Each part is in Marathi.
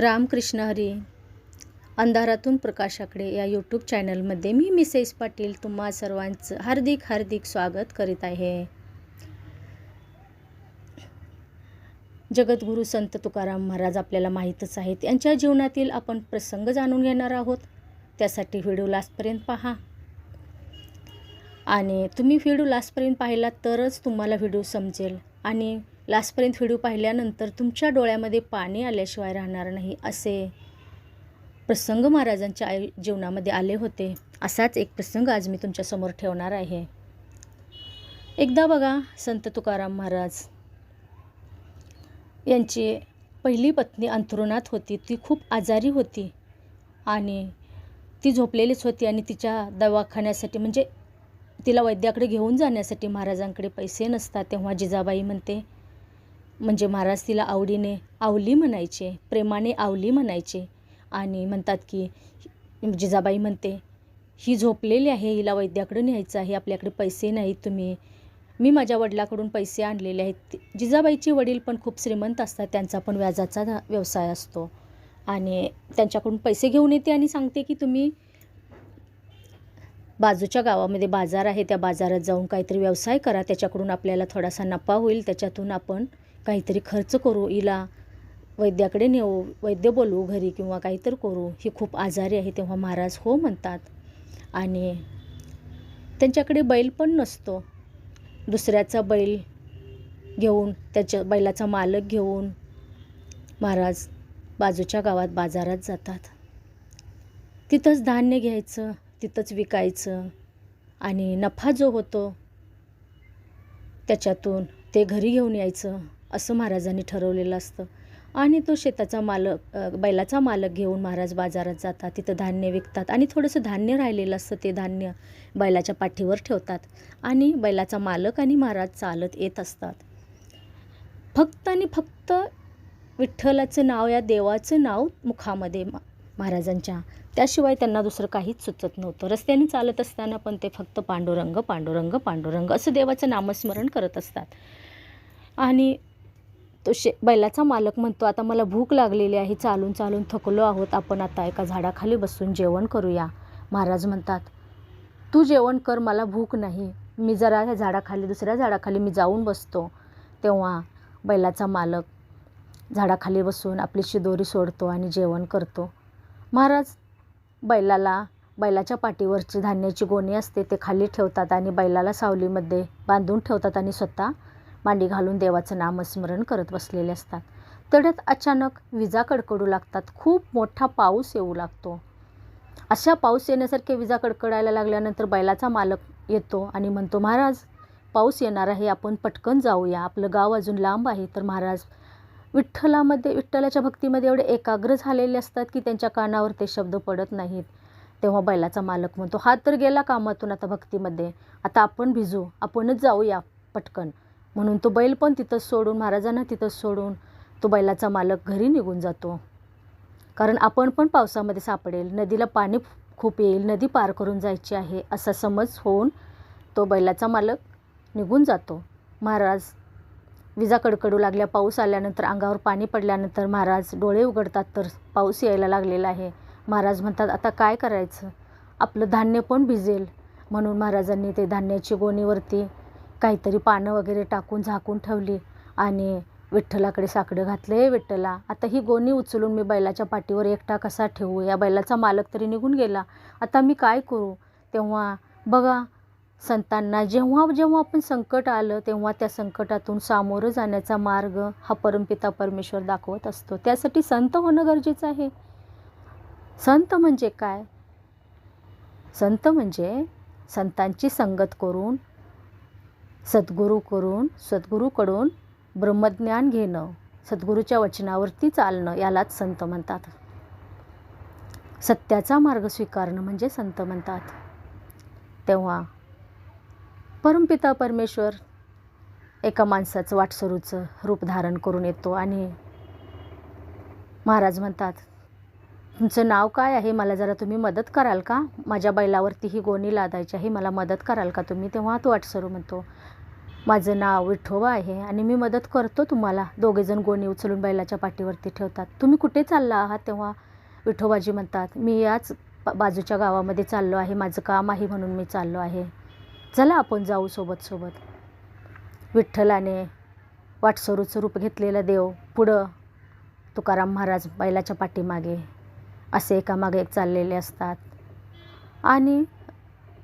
रामकृष्ण हरी. अंधारातून प्रकाशाकडे या यूट्यूब चॅनलमध्ये मी मिसेस पाटील तुम्हा सर्वांचं हार्दिक हार्दिक स्वागत करीत आहे. जगद्गुरू संत तुकाराम महाराज आपल्याला माहीतच आहेत. यांच्या जीवनातील आपण प्रसंग जाणून घेणार आहोत. त्यासाठी व्हिडिओ लास्टपर्यंत पहा. आणि तुम्ही व्हिडिओ लास्टपर्यंत पाहिलात तरच तुम्हाला व्हिडिओ समजेल. आणि लास्टपर्यंत व्हिडिओ पाहिल्यानंतर तुमच्या डोळ्यामध्ये पाणी आल्याशिवाय राहणार नाही असे प्रसंग महाराजांच्या आयु जीवनामध्ये आले होते. असाच एक प्रसंग आज मी तुमच्यासमोर ठेवणार आहे. एकदा बघा संत तुकाराम महाराज. यांची पहिली पत्नी अंथरुणात होती. ती खूप आजारी होती आणि ती झोपलेलीच होती आणि तिच्या दवाखान्यासाठी म्हणजे तिला वैद्याकडे घेऊन जाण्यासाठी महाराजांकडे पैसे नसतात तेव्हा जिजाबाई म्हणते म्हणजे महाराज तिला आवडीने आवली म्हणायचे प्रेमाने आवली म्हणायचे आणि म्हणतात की जिजाबाई म्हणते ही झोपलेली आहे हिला वैद्याकडे न्यायचं आहे आपल्याकडे पैसे नाहीत तुम्ही. मी माझ्या वडिलाकडून पैसे आणलेले आहेत. जिजाबाईचे वडील पण खूप श्रीमंत असतात त्यांचा पण व्याजाचा व्यवसाय असतो. आणि त्यांच्याकडून पैसे घेऊन येते आणि सांगते की तुम्ही बाजूच्या गावामध्ये बाजार आहे त्या बाजारात जाऊन काहीतरी व्यवसाय करा त्याच्याकडून आपल्याला थोडासा नफा होईल त्याच्यातून आपण काहीतरी खर्च करू हिला वैद्याकडे नेऊ वैद्य बोलवू घरी किंवा काहीतरी करू ही खूप आजारी आहे तेव्हा महाराज हो म्हणतात. आणि त्यांच्याकडे बैल पण नसतो. दुसऱ्याचा बैल घेऊन त्याच्या बैलाचा मालक घेऊन महाराज बाजूच्या गावात बाजारात जातात. तिथंच धान्य घ्यायचं तिथंच विकायचं आणि नफा जो होतो त्याच्यातून ते घरी घेऊन यायचं. असं महाराजांनी ठरवलेलं असतं. आणि तो शेताचा मालक बैलाचा मालक घेऊन महाराज बाजारात जातात तिथं धान्य विकतात आणि थोडंसं धान्य राहिलेलं असतं ते धान्य बैलाच्या पाठीवर ठेवतात आणि बैलाचा मालक आणि महाराज चालत येत असतात. फक्त आणि फक्त विठ्ठलाचं नाव या देवाचं नाव मुखामध्ये महाराजांच्या. त्याशिवाय त्यांना दुसरं काहीच सुचत नव्हतं. रस्त्याने चालत असताना पण ते फक्त पांडुरंग पांडुरंग पांडुरंग असं देवाचं नामस्मरण करत असतात. आणि तो शे बैलाचा मालक म्हणतो आता मला भूक लागलेली आहे चालून चालून थकलो आहोत आपण आता एका झाडाखाली बसून जेवण करूया. महाराज म्हणतात तू जेवण कर मला भूक नाही. मी जरा ह्या झाडाखाली दुसऱ्या झाडाखाली मी जाऊन बसतो. तेव्हा बैलाचा मालक झाडाखाली बसून आपली शिदोरी सोडतो आणि जेवण करतो. महाराज बैलाला बैलाच्या पाठीवरची धान्याची गोणी असते ते खाली ठेवतात आणि बैलाला सावलीमध्ये बांधून ठेवतात आणि स्वतः मांडी घालून देवाचं नामस्मरण करत बसलेले असतात. तेवढ्यात अचानक विजा कडकडू लागतात. खूप मोठा पाऊस येऊ लागतो. अशा पाऊस येण्यासारखे विजा कडकडायला लागल्यानंतर बैलाचा मालक येतो आणि म्हणतो महाराज पाऊस येणार आहे. आपण पटकन जाऊया. आपलं गाव अजून लांब आहे. तर महाराज विठ्ठलामध्ये विठ्ठलाच्या भक्तीमध्ये एवढे एकाग्र झालेले असतात की त्यांच्या कानावर ते शब्द पडत नाहीत. तेव्हा बैलाचा मालक म्हणतो हा तर गेला कामातून आता भक्तीमध्ये. आता आपण भिजू. आपणच जाऊया पटकन. म्हणून तो बैल पण तिथंच सोडून महाराजांना तिथंच सोडून तो बैलाचा मालक घरी निघून जातो. कारण आपण पण पावसामध्ये सापडेल. नदीला पाणी खूप येईल. नदी पार करून जायची आहे असा समज होऊन तो बैलाचा मालक निघून जातो. महाराज विजा कडकडू लागल्या. पाऊस आल्यानंतर अंगावर पाणी पडल्यानंतर महाराज डोळे उघडतात तर पाऊस यायला लागलेला आहे. महाराज म्हणतात आता काय करायचं? आपलं धान्य पण भिजेल. म्हणून महाराजांनी ते धान्याची गोणीवरती काहीतरी पानं वगैरे टाकून झाकून ठेवली आणि विठ्ठलाकडे साकडं घातले. विठ्ठला आता ही गोणी उचलून मी बैलाच्या पाठीवर एकटा कसा ठेवू? या बैलाचा मालक तरी निघून गेला. आता मी काय करू? तेव्हा बघा संतांना जेव्हा जेव्हा आपण संकट आलं तेव्हा त्या संकटातून सामोरं जाण्याचा मार्ग हा परमपिता परमेश्वर दाखवत असतो. त्यासाठी संत होणं गरजेचं आहे. संत म्हणजे काय? संत म्हणजे संतांची संगत करून सद्गुरू करून सद्गुरूकडून ब्रह्मज्ञान घेणं सद्गुरूच्या वचनावरती चालणं यालाच संत म्हणतात. सत्याचा मार्ग स्वीकारणं म्हणजे संत म्हणतात. तेव्हा परमपिता परमेश्वर एका माणसाचं वाटसरूचं रूप धारण करून येतो आणि महाराज म्हणतात तुमचं नाव काय आहे? मला जरा तुम्ही मदत कराल का? माझ्या बैलावरती ही गोणी लादायची आहे. मला मदत कराल का तुम्ही? तेव्हा तो वाटसरू म्हणतो माझं नाव विठोबा आहे आणि मी मदत करतो तुम्हाला. दोघेजण गोणी उचलून बैलाच्या पाठीवरती ठेवतात. तुम्ही कुठे चालला आहात? तेव्हा विठोबाजी म्हणतात मी याच बाजूच्या गावामध्ये चाललो आहे. माझं काम आहे म्हणून मी चाललो आहे. चला आपण जाऊ सोबत सोबत. विठ्ठलाने वाटसरूचं रूप घेतलेला देव पुढं तुकाराम महाराज बैलाच्या पाठीमागे असे एकामागे एक चाललेले असतात. आणि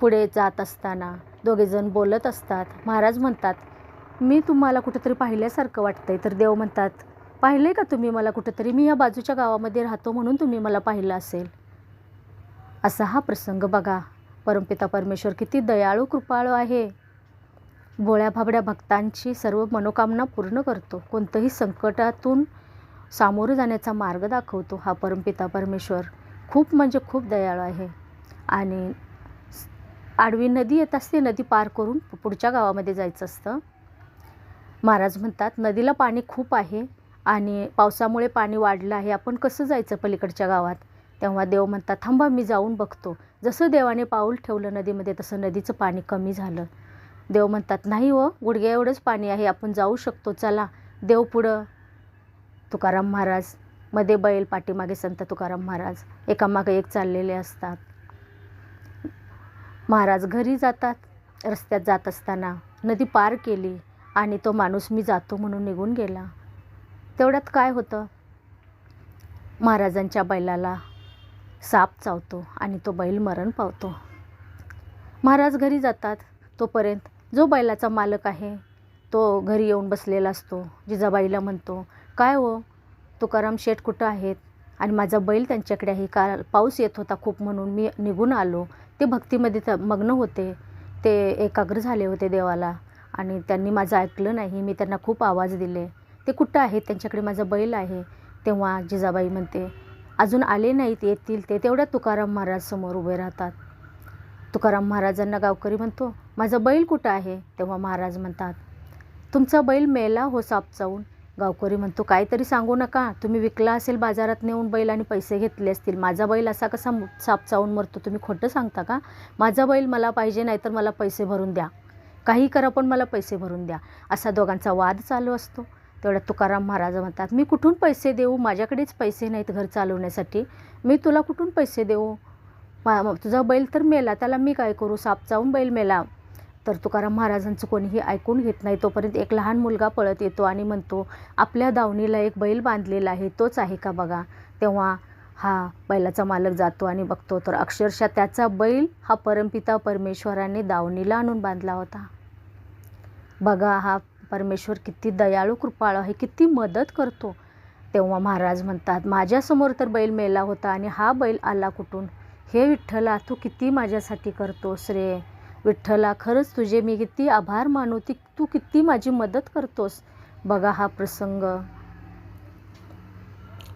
पुढे जात असताना दोघेजण बोलत असतात. महाराज म्हणतात मी तुम्हाला कुठेतरी पाहिल्यासारखं वाटतंय. तर देव म्हणतात पाहिलं आहे का तुम्ही मला कुठेतरी? मी या बाजूच्या गावामध्ये राहतो म्हणून तुम्ही मला पाहिलं असेल. असा हा प्रसंग बघा. परमपिता परमेश्वर किती दयाळू कृपाळू आहे. भोळ्या भाबड्या भक्तांची सर्व मनोकामना पूर्ण करतो. कोणतंही संकटातून सामोरं जाण्याचा मार्ग दाखवतो हा परमपिता परमेश्वर. खूप म्हणजे खूप दयाळू आहे. आणि आडवी नदी येत असते नदी पार करून पुढच्या गावामध्ये जायचं असतं. महाराज म्हणतात नदीला पाणी खूप आहे आणि पावसामुळे पाणी वाढलं आहे आपण कसं जायचं पलीकडच्या गावात? तेव्हा देव म्हणतात थांबा मी जाऊन बघतो. जसं देवाने पाऊल ठेवलं नदीमध्ये तसं नदीचं पाणी कमी झालं. देव म्हणतात नाही हो गुडघ्या एवढंच पाणी आहे आपण जाऊ शकतो चला. देव पुढं तुकाराम महाराज. मध्ये बैल पाठीमागे संत तुकाराम महाराज. एकामागे एक चाललेले असतात. महाराज घरी जातात. रस्त्यात जात असताना नदी पार केली आणि तो माणूस मी जातो म्हणून निघून गेला. तेवढ्यात काय होतं? महाराजांच्या बैलाला साप चावतो आणि तो बैल मरण पावतो. महाराज घरी जातात. तोपर्यंत जो बैलाचा मालक आहे तो घरी येऊन बसलेला असतो. जिजाबाईला म्हणतो काय हो? तुकाराम शेठ कुठं आहेत? आणि माझा बैल त्यांच्याकडे आहे. का पाऊस येत होता खूप म्हणून मी निघून आलो. ते भक्तीमध्ये त मग्न होते. ते एकाग्र झाले होते देवाला. आणि त्यांनी माझं ऐकलं नाही. मी त्यांना खूप आवाज दिले. ते कुठं आहेत? त्यांच्याकडे माझा बैल आहे. तेव्हा जिजाबाई म्हणते अजून आले नाहीत. येतील ते. तेवढ्या तुकाराम महाराज समोर उभे राहतात. तुकाराम महाराजांना गावकरी म्हणतो माझा बैल कुठं आहे? तेव्हा महाराज म्हणतात तुमचा बैल मेला हो साप चावून. गावकरी म्हणतो काहीतरी सांगू नका. तुम्ही विकला असेल बाजारात नेऊन बैल आणि पैसे घेतले असतील. माझा बैल असा कसा साप चावून मरतो तुम्ही खोटं सांगता का? माझा बैल मला पाहिजे नाही तर मला पैसे भरून द्या. काही करा पण मला पैसे भरून द्या. असा दोघांचा वाद चालू असतो. तेवढ्या तुकाराम महाराज म्हणतात मी कुठून पैसे देऊ? माझ्याकडेच पैसे नाहीत घर चालवण्यासाठी. मी तुला कुठून पैसे देऊ? मा तुझा बैल तर मेला त्याला मी काय करू? साप चावून बैल मेला. तर तुकाराम महाराजांचं कोणीही ऐकून घेत नाही. तोपर्यंत एक लहान मुलगा पळत येतो आणि म्हणतो आपल्या दावणीला एक बैल बांधलेला आहे तोच आहे का बघा? तेव्हा हा बैलाचा मालक जातो आणि बघतो तर अक्षरशः त्याचा बैल हा परमपिता परमेश्वराने दावणीला आणून बांधला होता. बघा हा परमेश्वर किती दयाळू कृपाळू आहे किती मदत करतो. तेव्हा महाराज म्हणतात माझ्यासमोर तर बैल मेला होता आणि हा बैल आला कुठून? हे विठ्ठला तू किती माझ्यासाठी करतोस रे? विठ्ठला खरंच तुझे मी किती आभार मानू ती तू किती माझी मदत करतोस. बघा हा प्रसंग.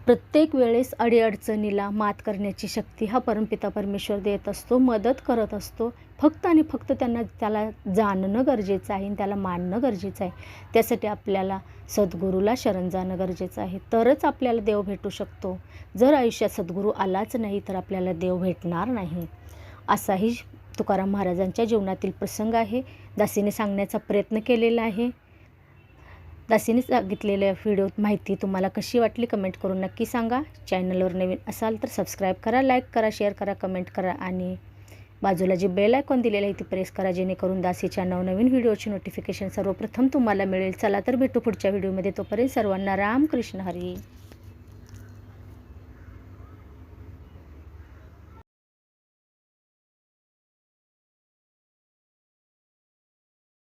प्रत्येक वेळेस अडीअडचणीला मात करण्याची शक्ती हा परमपिता परमेश्वर देत असतो मदत करत असतो. फक्त आणि फक्त त्यांना त्याला जाणणं गरजेचं आहे आणि त्याला मानणं गरजेचं आहे. त्यासाठी आपल्याला सद्गुरूला शरण जाणं गरजेचं आहे. तरच आपल्याला देव भेटू शकतो. जर आयुष्यात सद्गुरू आलाच नाही तर आपल्याला देव भेटणार नाही. असाही तुकाराम महाराजांच्या जीवनातील प्रसंग आहे. दासीने सांगण्याचा प्रयत्न केलेला आहे. दासीने सांगितलेल्या व्हिडिओत माहिती तुम्हाला कशी वाटली कमेंट करून नक्की सांगा. चॅनलवर नवीन असाल तर सबस्क्राईब करा लाईक करा शेअर करा कमेंट करा आणि बाजूला जे बेल आयकॉन दिलेलं आहे ते प्रेस करा जेणेकरून दासीच्या नवनवीन व्हिडिओची नोटिफिकेशन सर्वप्रथम तुम्हाला मिळेल. चला तर भेटू पुढच्या व्हिडिओमध्ये तोपर्यंत सर्वांना राम कृष्ण हरी.